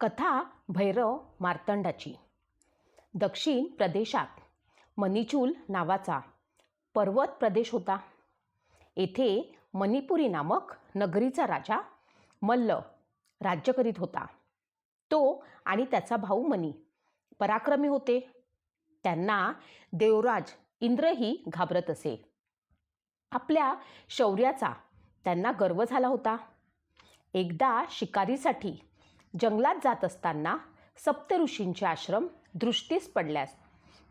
कथा भैरव मार्तंडाची. दक्षिण प्रदेशात मणिचूल नावाचा पर्वत प्रदेश होता. येथे मणिपुरी नामक नगरीचा राजा मल्ल राज्य करीत होता. तो आणि त्याचा भाऊ मनी पराक्रमी होते. त्यांना देवराज इंद्रही घाबरत असे. आपल्या शौर्याचा त्यांना गर्व झाला होता. एकदा शिकारीसाठी जंगलात जात असताना सप्तऋषींचे आश्रम दृष्टीस पडल्यास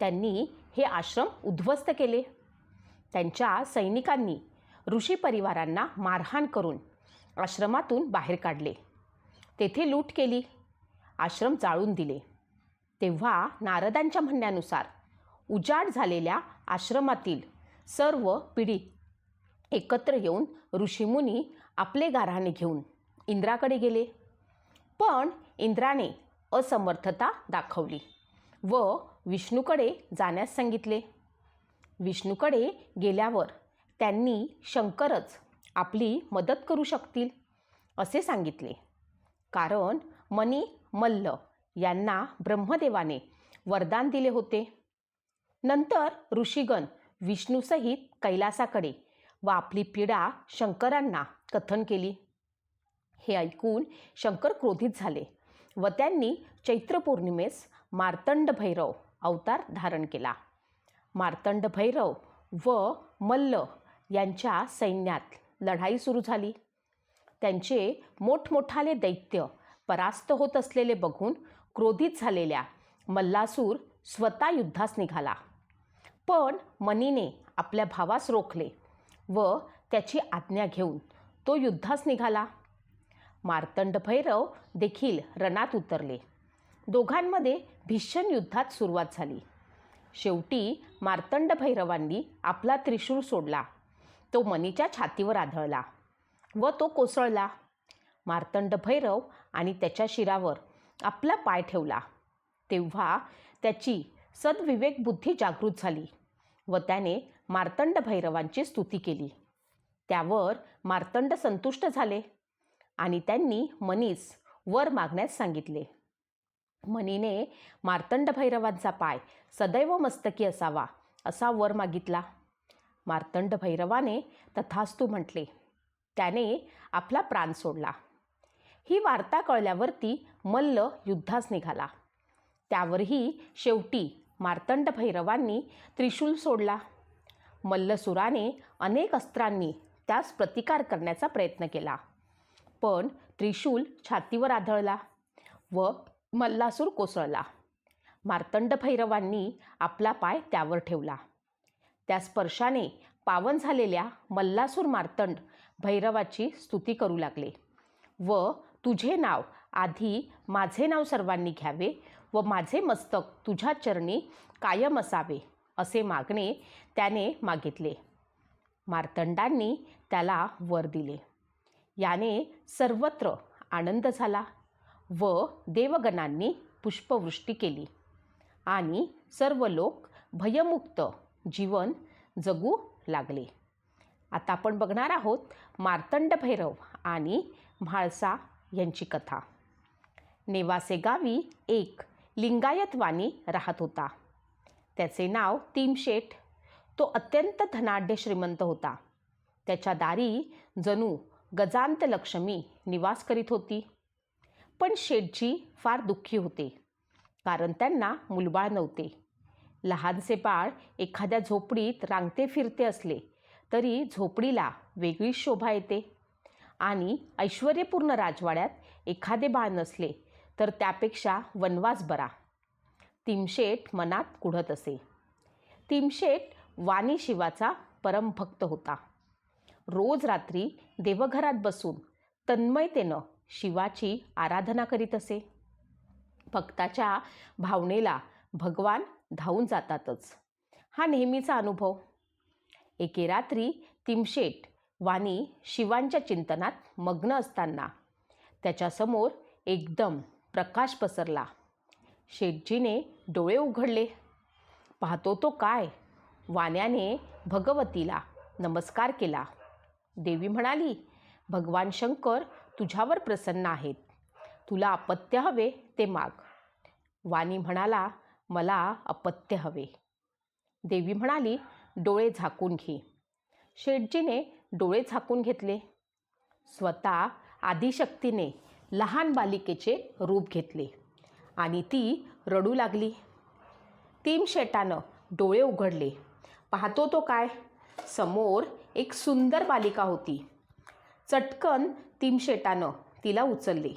त्यांनी हे आश्रम उद्ध्वस्त केले. त्यांच्या सैनिकांनी ऋषी परिवारांना मारहाण करून आश्रमातून बाहेर काढले. तेथे लूट केली. आश्रम जाळून दिले. तेव्हा नारदांच्या म्हणण्यानुसार उजाड झालेल्या आश्रमातील सर्व पीडित एकत्र येऊन ऋषीमुनी आपले गारहाणे घेऊन इंद्राकडे गेले. पण इंद्राने असमर्थता दाखवली व विष्णूकडे जाण्यास सांगितले. विष्णूकडे गेल्यावर त्यांनी शंकरच आपली मदत करू शकतील असे सांगितले. कारण मनी मल्ल यांना ब्रह्मदेवाने वरदान दिले होते. नंतर ऋषीगण विष्णूसहित कैलासाकडे व आपली पीडा शंकरांना कथन केली. हे ऐकून शंकर क्रोधित झाले व त्यांनी चैत्र पौर्णिमेस मार्तंड भैरव अवतार धारण केला. मार्तंड भैरव व मल्ल यांच्या सैन्यात लढाई सुरू झाली. त्यांचे मोठमोठाले दैत्य परास्त होत असलेले बघून क्रोधित झालेल्या मल्लासूर स्वतः युद्धास निघाला. पण मनीने आपल्या भावास रोखले व त्याची आज्ञा घेऊन तो युद्धास निघाला. मार्तंड भैरव देखील रणात उतरले. दोघांमध्ये भीषण युद्धात सुरुवात झाली. शेवटी मार्तंड भैरवांनी आपला त्रिशूळ सोडला. तो मनीच्या छातीवर आढळला व तो कोसळला. मार्तंड भैरव आणि त्याच्या शिरावर आपला पाय ठेवला. तेव्हा त्याची सद्विवेक बुद्धी जागृत झाली व त्याने मार्तंड भैरवांची स्तुती केली. त्यावर मार्तंड संतुष्ट झाले. आणि त्यांनी मनीस वर मागण्यास सांगितले. मनीने मार्तंड भैरवांचा पाय सदैव मस्तकी असावा असा वर मागितला. मार्तंड भैरवाने तथास्तू म्हटले त्याने आपला प्राण सोडला. ही वार्ता कळल्यावरती मल्ल युद्धास निघाला. त्यावरही शेवटी मार्तंड भैरवांनी त्रिशूल सोडला. मल्लसुराने अनेक अस्त्रांनी त्यास प्रतिकार करण्याचा प्रयत्न केला. पण त्रिशूल छातीवर आढळला व मल्लासूर कोसळला. मार्तंड भैरवांनी आपला पाय त्यावर ठेवला. त्या स्पर्शाने पावन झालेल्या मल्लासूर मार्तंड भैरवाची स्तुती करू लागले व तुझे नाव आधी माझे नाव सर्वांनी घ्यावे व माझे मस्तक तुझ्या चरणी कायम असावे असे मागणे त्याने मागितले. मार्तंडांनी त्याला वर दिले. याने सर्वत्र आनंद झाला व देवगणांनी पुष्पवृष्टी केली. आणि सर्व लोक भयमुक्त जीवन जगू लागले. आता आपण बघणार आहोत मार्तंड भैरव आणि म्हाळसा यांची कथा. नेवासे गावी एक लिंगायतवाणी राहत होता. त्याचे नाव तीमशेठ. तो अत्यंत धनाढ्य श्रीमंत होता. त्याच्या दारी जणू गजांत लक्ष्मी निवास करीत होती. पण शेठजी फार दुःखी होते. कारण त्यांना मुलबाळ नव्हते. लहानसे बाळ एखाद्या झोपडीत रांगते फिरते असले तरी झोपडीला वेगळी शोभा येते. आणि ऐश्वर्यपूर्ण राजवाड्यात एखादे बाळ नसले तर त्यापेक्षा वनवास बरा. तिमशेठ मनात कुढत असे. तिमशेठ वाणी शिवाचा परमभक्त होता. रोज रात्री देवघरात बसून तन्मयतेनं शिवाची आराधना करीत असे. भक्ताच्या भावनेला भगवान धावून जातातच. हा नेहमीचा अनुभव. एके रात्री तिमशेट वाणी शिवांच्या चिंतनात मग्न असताना त्याच्यासमोर एकदम प्रकाश पसरला. शेटजीने डोळे उघडले. पाहतो तो काय? वाण्याने भगवतीला नमस्कार केला. देवी म्हणाली भगवान शंकर तुझ्यावर प्रसन्न आहेत. तुला अपत्य हवे ते माग. वाणी म्हणाला मला अपत्य हवे. देवी म्हणाली डोळे झाकून घे. शेटजीने डोळे झाकून घेतले. स्वतः आदिशक्तीने लहान बालिकेचे रूप घेतले आणि ती रडू लागली. तीम शेटानं डोळे उघडले. पाहतो तो काय? समोर एक सुंदर बालिका होती. चटकन तिमशेटानं तिला उचलले.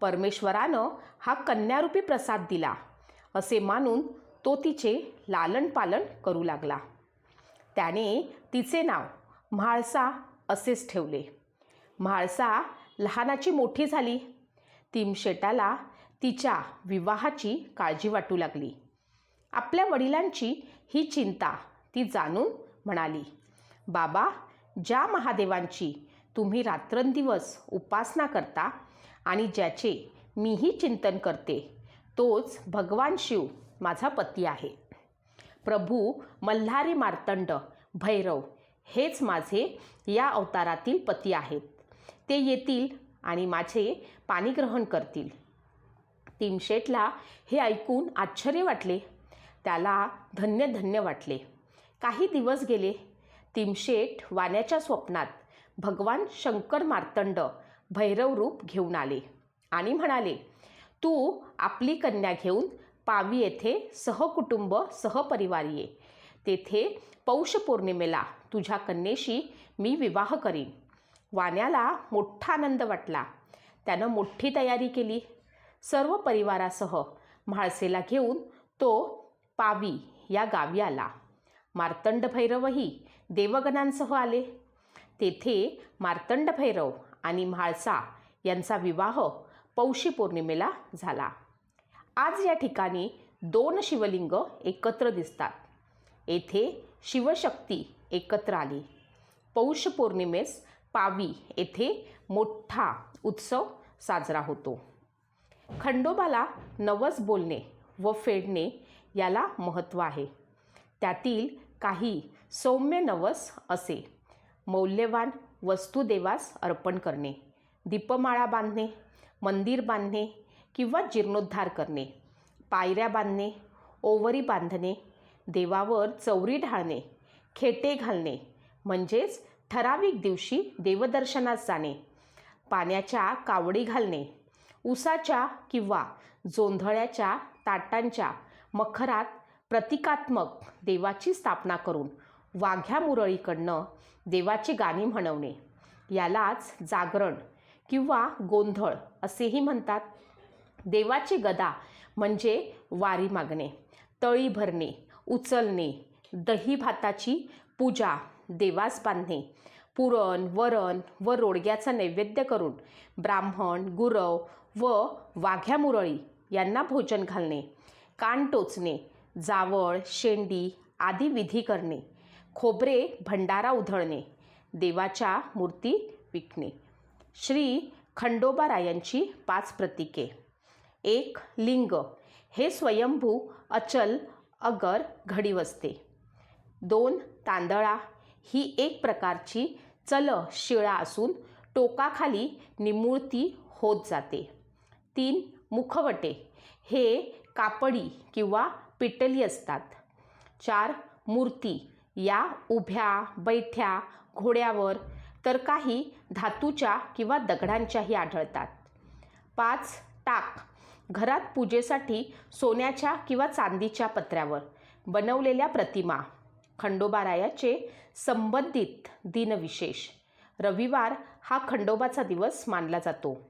परमेश्वरानं हा कन्यारूपी प्रसाद दिला. असे मानून तो तिचे लालनपालन करू लागला. त्याने तिचे नाव म्हाळसा असेच ठेवले. म्हाळसा लहानाची मोठी झाली. तिमशेटाला तिच्या विवाहाची काळजी वाटू लागली. आपल्या वडिलांची ही चिंता ती जाणून म्हणाली बाबा ज्या महादेवांची तुम्ही रात्रंदिवस उपासना करता आणि ज्याचे मीही चिंतन करते तोच भगवान शिव माझा पती आहे. प्रभू मल्हारी मार्तंड भैरव हेच माझे या अवतारातील पती आहेत. ते येतील आणि माझे पाणीग्रहण करतील. तिमशेटला हे ऐकून आश्चर्य वाटले. त्याला धन्य धन्य वाटले. काही दिवस गेले. तिमशेट वाण्याच्या स्वप्नात भगवान शंकर मार्तंड भैरव रूप घेऊन आले आणि म्हणाले तू आपली कन्या घेऊन पावी येथे सहकुटुंब सहपरिवार ये. तेथे पौष पौर्णिमेला तुझ्या कन्येशी मी विवाह करीन. वाण्याला मोठा आनंद वाटला. त्यानं मोठी तयारी केली. सर्व परिवारासह म्हाळसेला घेऊन तो पावी या गावी आला. मार्तंड भैरवही देवगणांसह आले. तेथे मार्तंड भैरव आणि म्हाळसा यांचा विवाह पौषी पौर्णिमेला झाला. आज या ठिकाणी दोन शिवलिंग एकत्र दिसतात. येथे शिवशक्ती एकत्र आली. पौष पौर्णिमेस पावी येथे मोठा उत्सव साजरा होतो. खंडोबाला नवस बोलणे व फेडणे याला महत्त्व आहे. त्यातील काही सौम्य नवस असे. मौल्यवान वस्तू देवास अर्पण करणे. दीपमाळा बांधणे मंदिर बांधणे किंवा जीर्णोद्धार करणे. पायऱ्या बांधणे ओवरी बांधणे देवावर चौरी ढाळणे खेटे घालणे म्हणजेच ठराविक दिवशी देवदर्शनास जाणे. पाण्याच्या कावडी घालणे उसाच्या किंवा जोंधळ्याच्या ताटांच्या मखरात प्रतिकात्मक देवाची स्थापना करून वाघ्या मुरळीकडनं देवाची गाणी म्हणवणे. यालाच जागरण किंवा गोंधळ असेही म्हणतात. देवाची गदा म्हणजे वारी मागणे तळी भरणे उचलणे दही भाताची पूजा देवास बांधणे पुरण वरण व रोडग्याचा नैवेद्य करून ब्राह्मण गुरव व वाघ्या मुरळी यांना भोजन घालणे कान टोचणे जावळ शेंडी आदी विधी करणे खोबरे भंडारा उधळणे देवाच्या मूर्ती विकणे. श्री खंडोबारायांची पाच प्रतीके. एक लिंग. हे स्वयंभू अचल अगर घडी वसते. दोन तांदळा. ही एक प्रकारची चल शिळा असून टोकाखाली निमुळती होत जाते. तीन मुखवटे. हे कापडी किंवा पिटली असतात. चार मूर्ती. या उभ्या बैठ्या घोड्यावर तर काही धातूच्या किंवा दगडांच्याही आढळतात. पाच टाक. घरात पूजेसाठी सोन्याच्या किंवा चांदीच्या पत्र्यावर बनवलेल्या प्रतिमा. खंडोबारायाचे संबंधित दिनविशेष. रविवार हा खंडोबाचा दिवस मानला जातो.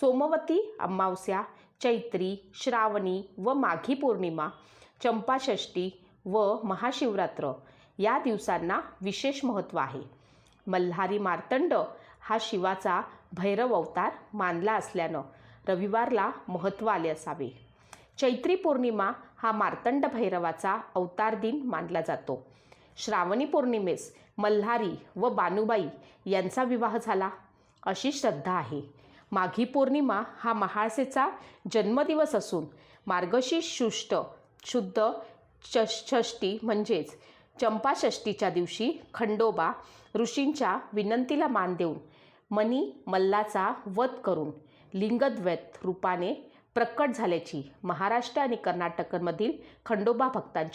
सोमवती अमावस्या चैत्री श्रावणी व माघी पौर्णिमा चंपाषष्ठी व महाशिवरात्र या दिवसांना विशेष महत्त्व आहे. मल्हारी मार्तंड हा शिवाचा भैरव अवतार मानला असल्यानं रविवारला महत्त्व आले असावे. चैत्री पौर्णिमा हा मार्तंड भैरवाचा अवतार दिन मानला जातो. श्रावणी पौर्णिमेस मल्हारी व बानुबाई यांचा विवाह झाला. अशी श्रद्धा आहे. माघी पौर्णिमा हा महाळसेचा जन्मदिवस असून मार्गशीर्ष शुष्ट शुद्ध षष्ठी म्हणजेच चंपाषष्टीच्या दिवशी खंडोबा ऋषींच्या विनंतीला मान देऊन मनी मल्लाचा वध करून लिंगद्वैत रूपाने प्रकट झाल्याची महाराष्ट्र आणि कर्नाटकमधील खंडोबा भक्तांची